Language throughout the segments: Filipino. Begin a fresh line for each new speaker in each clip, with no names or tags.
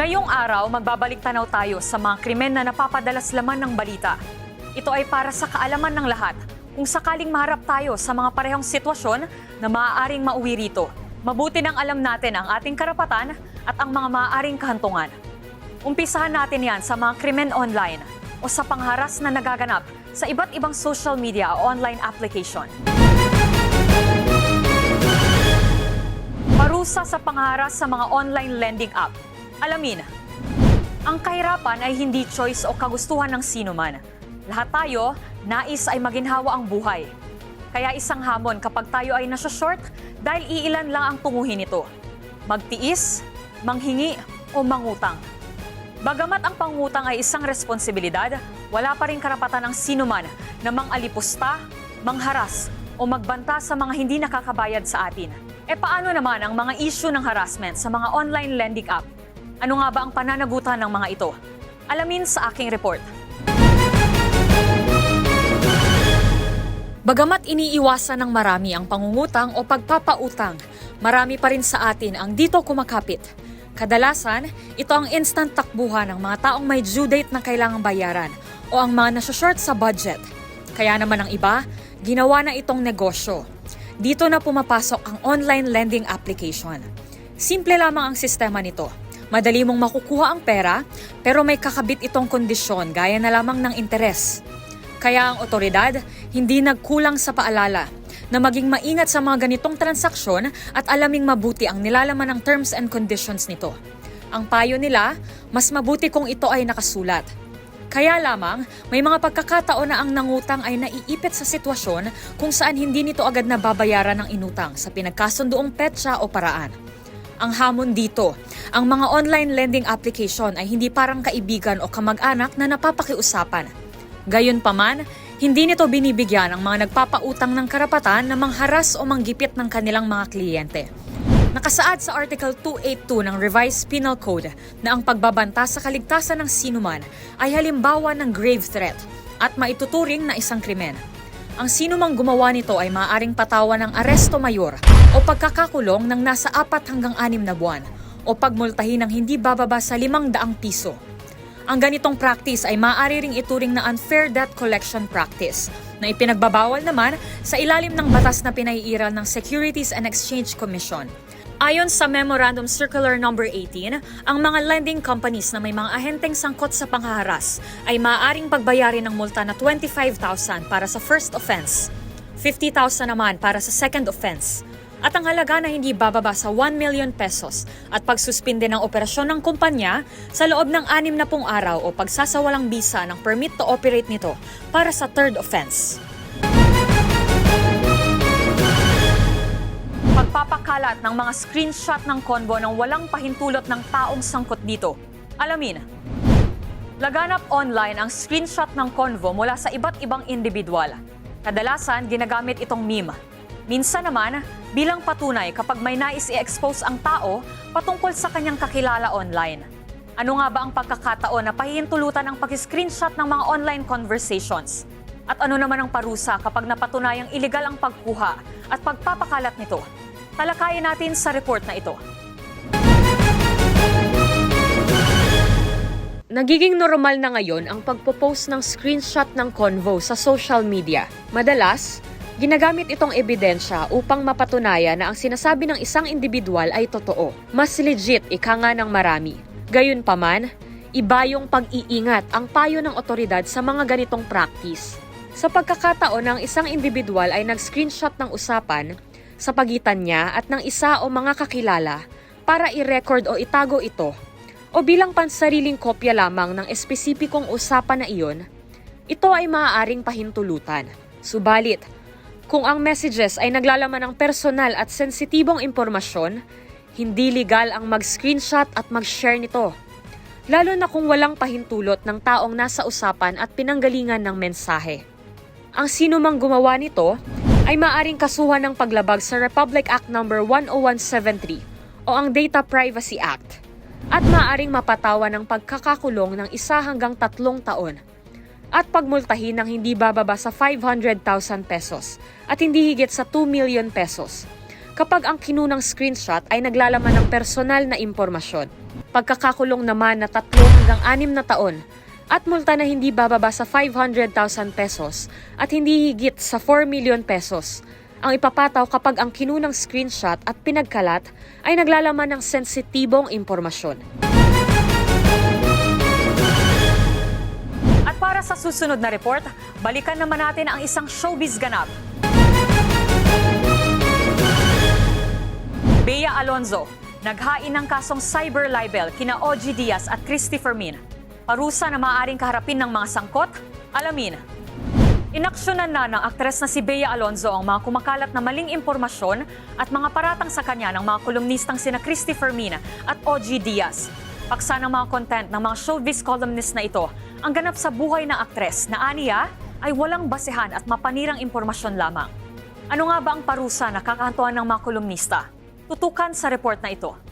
Ngayong araw, magbabalik tanaw tayo sa mga krimen na napapadalas laman ng balita. Ito ay para sa kaalaman ng lahat kung sakaling maharap tayo sa mga parehong sitwasyon na maaaring mauwi rito. Mabuti nang alam natin ang ating karapatan at ang mga maaaring kahantungan. Umpisahan natin yan sa mga krimen online o sa pangharas na nagaganap sa iba't ibang social media o online application. Parusa sa pangharas sa mga online lending app. Alamin, ang kahirapan ay hindi choice o kagustuhan ng sino man. Lahat tayo, nais ay maginhawa ang buhay. Kaya isang hamon kapag tayo ay nasa short dahil iilan lang ang tunguhin nito. Magtiis, manghingi o mangutang. Bagamat ang pangutang ay isang responsibilidad, wala pa rin karapatan ng sino man na mangalipusta, mangharas o magbanta sa mga hindi nakakabayad sa atin. E paano naman ang mga issue ng harassment sa mga online lending app? Ano nga ba ang pananagutan ng mga ito? Alamin sa aking report. Bagamat iniiwasan ng marami ang pangungutang o pagpapautang, marami pa rin sa atin ang dito kumakapit. Kadalasan, ito ang instant takbuhan ng mga taong may due date na kailangang bayaran o ang mga nasa-short sa budget. Kaya naman ang iba, ginawa na itong negosyo. Dito na pumapasok ang online lending application. Simple lamang ang sistema nito. Madali mong makukuha ang pera, pero may kakabit itong kondisyon gaya na lamang ng interes. Kaya ang otoridad hindi nagkulang sa paalala na maging maingat sa mga ganitong transaksyon at alaming mabuti ang nilalaman ng terms and conditions nito. Ang payo nila, mas mabuti kung ito ay nakasulat. Kaya lamang, may mga pagkakataon na ang nangutang ay naiipit sa sitwasyon kung saan hindi nito agad nababayaran ng inutang sa pinagkasundoong petsa o paraan. Ang hamon dito, ang mga online lending application ay hindi parang kaibigan o kamag-anak na napapakiusapan. Gayunpaman, hindi nito binibigyan ang mga nagpapautang ng karapatan na mangharas o manggipit ng kanilang mga kliyente. Nakasaad sa Article 282 ng Revised Penal Code na ang pagbabanta sa kaligtasan ng sinuman ay halimbawa ng grave threat at maituturing na isang krimen. Ang sinumang gumawa nito ay maaaring patawan ng aresto mayor o pagkakakulong ng nasa apat hanggang anim na buwan o pagmultahin ng hindi bababa sa limang daang piso. Ang ganitong practice ay maaari ring ituring na unfair debt collection practice na ipinagbabawal naman sa ilalim ng batas na pinaiiral ng Securities and Exchange Commission. Ayon sa Memorandum Circular No. 18, ang mga lending companies na may mga ahenteng sangkot sa panghaharas ay maaaring pagbayarin ng multa na 25,000 para sa first offense, 50,000 naman para sa second offense, at ang halaga na hindi bababa sa 1 million pesos at pagsuspinde ng operasyon ng kumpanya sa loob ng anim na pung araw o pagsasawalang bisa ng permit to operate nito para sa third offense. Pagpapakalat ng mga screenshot ng konbo ng walang pahintulot ng taong sangkot dito. Alamin, laganap online ang screenshot ng konvo mula sa iba't ibang individual. Kadalasan, ginagamit itong meme. Minsan naman, bilang patunay kapag may nais i-expose ang tao patungkol sa kanyang kakilala online. Ano nga ba ang pagkakataon na pahihintulutan ang pag-screenshot ng mga online conversations? At ano naman ang parusa kapag napatunayang iligal ang pagkuha at pagpapakalat nito? Talakayin natin sa report na ito.
Nagiging normal na ngayon ang pagpo-post ng screenshot ng convo sa social media. Madalas, ginagamit itong ebidensya upang mapatunayan na ang sinasabi ng isang individual ay totoo. Mas legit ika nga ng marami. Gayunpaman, iba yung pag-iingat ang payo ng otoridad sa mga ganitong practice. Sa pagkakataon ng isang individual ay nag-screenshot ng usapan sa pagitan niya at ng isa o mga kakilala para i-record o itago ito o bilang pansariling kopya lamang ng espesipikong usapan na iyon, ito ay maaaring pahintulutan. Subalit, kung ang messages ay naglalaman ng personal at sensitibong impormasyon, hindi legal ang mag-screenshot at mag-share nito. lalo na kung walang pahintulot ng taong nasa usapan at pinanggalingan ng mensahe. Ang sino mang gumawa nito ay maaring kasuhan ng paglabag sa Republic Act No. 10173 o ang Data Privacy Act at maaring mapatawa ng pagkakakulong ng isa hanggang tatlong taon at pagmultahin ng hindi bababa sa 500,000 pesos at hindi higit sa 2 million pesos kapag ang kinunang screenshot ay naglalaman ng personal na impormasyon. Pagkakakulong naman na 3 hanggang 6 na taon at multa na hindi bababa sa 500,000 pesos at hindi higit sa 4 million pesos ang ipapataw kapag ang kinunang screenshot at pinagkalat ay naglalaman ng sensitibong impormasyon.
At para sa susunod na report, balikan naman natin ang isang showbiz ganap. Bea Alonzo, naghain ng kasong cyber libel kina OG Diaz at Christy Fermin. Parusa na maaaring kaharapin ng mga sangkot? Alamin. Inaksyonan na ng aktres na si Bea Alonzo ang mga kumakalat na maling impormasyon at mga paratang sa kanya ng mga kolumnistang sina Christy Fermin at OG Diaz. Paksa ng mga content ng mga showbiz columnist na ito ang ganap sa buhay ng aktres na aniya ay walang basehan at mapanirang impormasyon lamang. Ano nga ba ang parusa na kakahantuan ng mga kolumnista? Tutukan sa report na ito.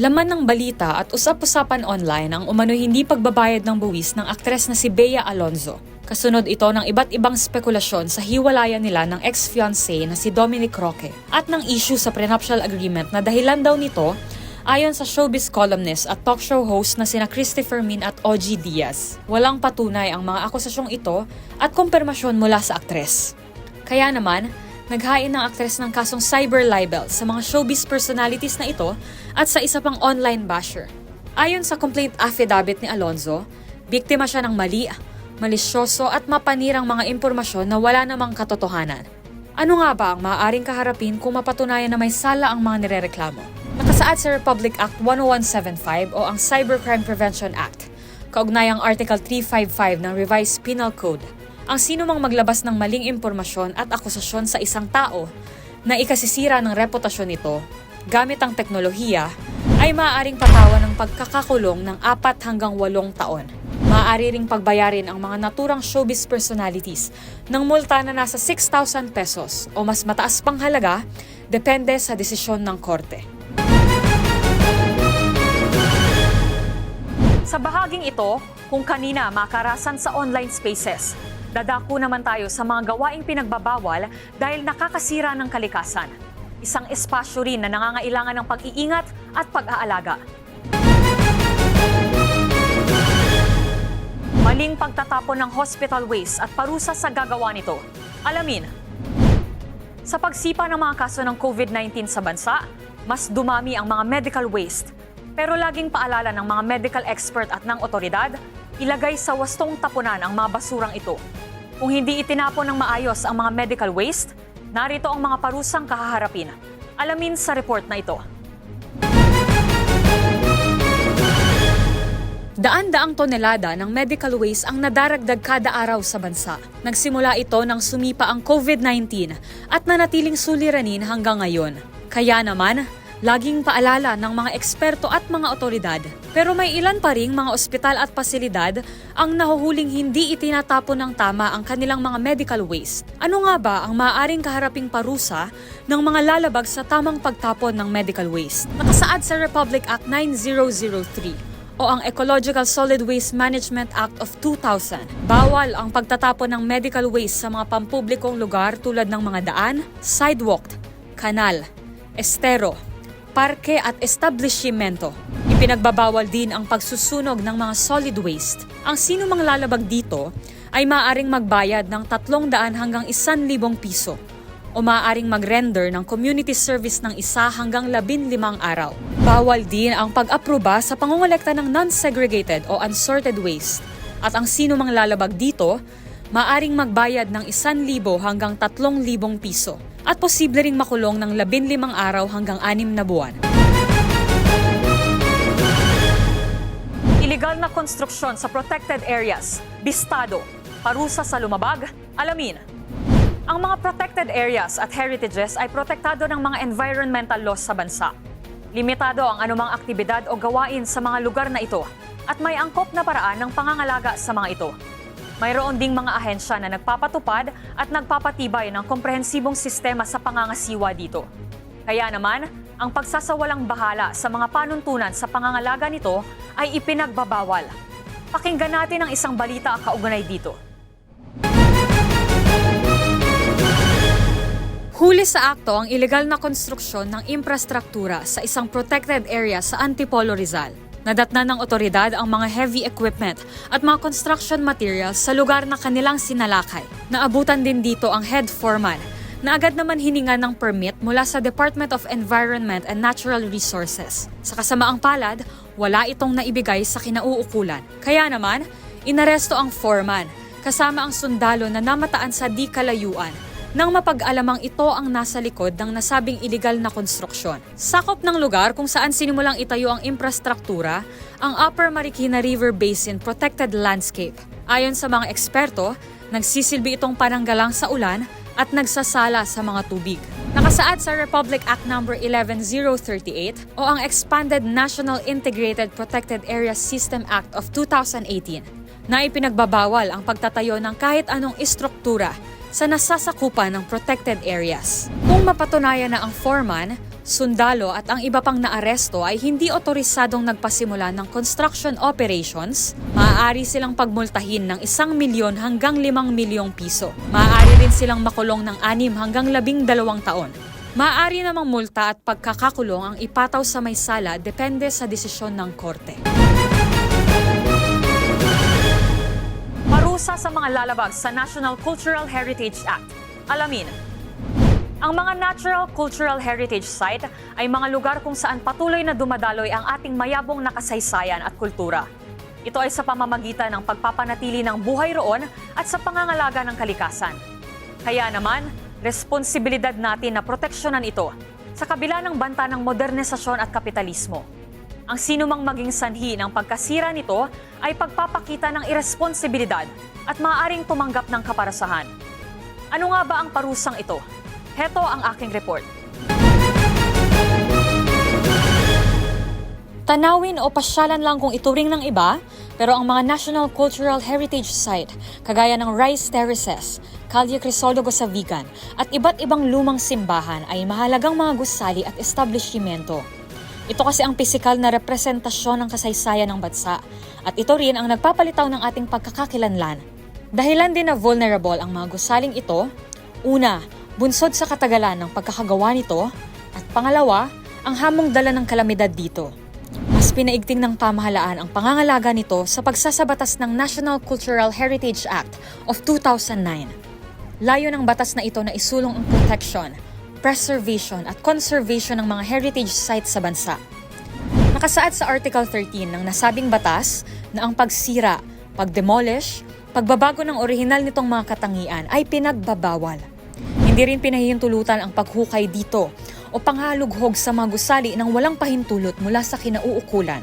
Laman ng balita at usap-usapan online ang umano'y hindi pagbabayad ng buwis ng aktres na si Bea Alonzo. Kasunod ito ng iba't ibang spekulasyon sa hiwalayan nila ng ex-fiancé na si Dominic Roque at ng issue sa prenuptial agreement na dahilan daw nito ayon sa showbiz columnist at talk show host na sina Christopher Min at OG Diaz. Walang patunay ang mga akusasyong ito at kumpirmasyon mula sa aktres. Kaya naman, naghain ng aktres ng kasong cyber libel sa mga showbiz personalities na ito at sa isa pang online basher. Ayon sa complaint affidavit ni Alonzo, biktima siya ng mali, malisyoso at mapanirang mga impormasyon na wala namang katotohanan. Ano nga ba ang maaaring kaharapin kung mapatunayan na may sala ang mga nirereklamo? Nakasaad sa Republic Act 10175 o ang Cybercrime Prevention Act, kaugnayang Article 355 ng Revised Penal Code ang sino mang maglabas ng maling impormasyon at akusasyon sa isang tao na ikasisira ng reputasyon nito gamit ang teknolohiya ay maaaring patawan ng pagkakakulong ng apat hanggang walong taon. Maaari ring pagbayarin ang mga naturang showbiz personalities ng multa na nasa 6,000 pesos o mas mataas pang halaga depende sa desisyon ng korte. Sa bahaging ito, kung kanina makarasan sa online spaces, dadako naman tayo sa mga gawaing pinagbabawal dahil nakakasira ng kalikasan. Isang espasyo rin na nangangailangan ng pag-iingat at pag-aalaga. Maling pagtatapon ng hospital waste at parusa sa gagawa nito. Alamin, sa pagsipa ng mga kaso ng COVID-19 sa bansa, mas dumami ang mga medical waste. Pero laging paalala ng mga medical expert at ng otoridad, ilagay sa wastong tapunan ang mga basurang ito. Kung hindi itinapon ng maayos ang mga medical waste, narito ang mga parusang kahaharapin. Alamin sa report na ito. Daan-daang tonelada ng medical waste ang nadaragdag kada araw sa bansa. Nagsimula ito nang sumipa ang COVID-19 at nanatiling suliranin hanggang ngayon. Kaya naman, laging paalala ng mga eksperto at mga otoridad. Pero may ilan pa ring mga ospital at pasilidad ang nahuhuling hindi itinatapon ng tama ang kanilang mga medical waste. Ano nga ba ang maaaring kaharaping parusa ng mga lalabag sa tamang pagtapon ng medical waste? Nakasaad sa Republic Act 9003 o ang Ecological Solid Waste Management Act of 2000. Bawal ang pagtatapon ng medical waste sa mga pampublikong lugar tulad ng mga daan, sidewalk, kanal, estero, parke at establishmento. Ipinagbabawal din ang pagsusunog ng mga solid waste. Ang sino mang lalabag dito ay maaaring magbayad ng 300 hanggang 1,000 piso o maaaring mag-render ng community service ng isa hanggang 15 araw. Bawal din ang pag-aproba sa pangungulekta ng non-segregated o unsorted waste. At ang sino mang lalabag dito, maaring magbayad ng 1,000 hanggang 3,000 piso at posible ring makulong ng 15 araw hanggang 6 na buwan. Illegal na konstruksyon sa protected areas, bistado, parusa sa lumabag, alamin. Ang mga protected areas at heritages ay protektado ng mga environmental laws sa bansa. Limitado ang anumang aktibidad o gawain sa mga lugar na ito at may angkop na paraan ng pangangalaga sa mga ito. Mayroon ding mga ahensya na nagpapatupad at nagpapatibay ng komprehensibong sistema sa pangangasiwa dito. Kaya naman, ang pagsasawalang bahala sa mga panuntunan sa pangangalaga nito ay ipinagbabawal. Pakinggan natin ang isang balita kaugnay dito. Huli sa akto ang ilegal na konstruksyon ng infrastruktura sa isang protected area sa Antipolo Rizal. Nadatna ng otoridad ang mga heavy equipment at mga construction materials sa lugar na kanilang sinalakay. Naabutan din dito ang head foreman na agad naman hininga ng permit mula sa Department of Environment and Natural Resources. Sa kasamaang palad, wala itong naibigay sa kinauukulan. Kaya naman, inaresto ang foreman kasama ang sundalo na namataan sa di kalayuan nang mapag-alamang ito ang nasa likod ng nasabing iligal na konstruksyon. Sakop ng lugar kung saan sinimulang itayo ang infrastruktura, ang Upper Marikina River Basin Protected Landscape. Ayon sa mga eksperto, nagsisilbi itong pananggalang sa ulan at nagsasala sa mga tubig. Nakasaad sa Republic Act No. 11038 o ang Expanded National Integrated Protected Area System Act of 2018 na ipinagbabawal ang pagtatayo ng kahit anong istruktura sa nasasakupan ng protected areas. Kung mapatunayan na ang foreman, sundalo at ang iba pang naaresto ay hindi otorisadong nagpasimula ng construction operations, maaari silang pagmultahin ng isang milyon hanggang limang milyong piso. Maaari rin silang makulong ng anim hanggang labing dalawang taon. Maaari namang multa at pagkakakulong ang ipataw sa may sala depende sa desisyon ng korte. Parusa sa mga lalabag sa National Cultural Heritage Act. Alamin, ang mga Natural Cultural Heritage Site ay mga lugar kung saan patuloy na dumadaloy ang ating mayabong na kasaysayan at kultura. Ito ay sa pamamagitan ng pagpapanatili ng buhay roon at sa pangangalaga ng kalikasan. Kaya naman, responsibilidad natin na proteksyonan ito sa kabila ng banta ng modernisasyon at kapitalismo. Ang sinumang maging sanhi ng pagkasira nito ay pagpapakita ng irresponsibilidad at maaaring tumanggap ng kaparasahan. Ano nga ba ang parusang ito? Heto ang aking report. Tanawin o pasyalan lang kung ituring ng iba, pero ang mga National Cultural Heritage Site, kagaya ng Rice Terraces, Calle Crisoldo Gosavigan, at iba't ibang lumang simbahan ay mahalagang mga gusali at establishmento. Ito kasi ang pisikal na representasyon ng kasaysayan ng bansa, at ito rin ang nagpapalitaw ng ating pagkakakilanlan. Dahilan din na vulnerable ang mga gusaling ito, una, bunsod sa katagalan ng pagkakagawa nito, at pangalawa, ang hamong dala ng kalamidad dito. Mas pinaigting ng pamahalaan ang pangangalaga nito sa pagsasabatas ng National Cultural Heritage Act of 2009. Layo ng batas na ito na isulong ang protection, preservation at conservation ng mga heritage sites sa bansa. Nakasaad sa Article 13 ng nasabing batas na ang pagsira, pagdemolish, pagbabago ng orihinal nitong mga katangian ay pinagbabawal. Hindi rin pinahihintulutan ang paghukay dito o panghalughog sa mga gusali ng walang pahintulot mula sa kinauukulan.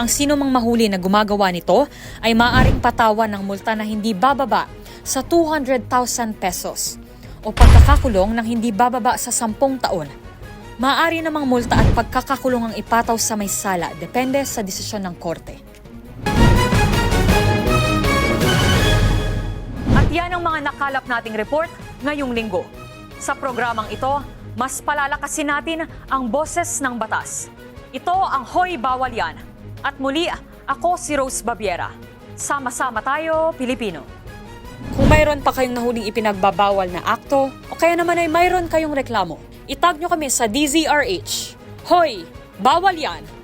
Ang sino mang mahuli na gumagawa nito ay maaaring patawan ng multa na hindi bababa sa 200,000 pesos o pagkakakulong ng hindi bababa sa 10 taon. Maaari namang multa at pagkakakulong ang ipataw sa may sala depende sa desisyon ng korte. At yan ang mga nakalap nating report ngayong linggo. Sa programang ito, mas palalakasin natin ang boses ng batas. Ito ang Hoy Bawal Yan. At muli, ako si Rose Babiera. Sama-sama tayo, Pilipino. Kung mayroon pa kayong nahuling ipinagbabawal na akto, o kaya naman ay mayroon kayong reklamo, itag nyo kami sa DZRH. Hoy! Bawal yan!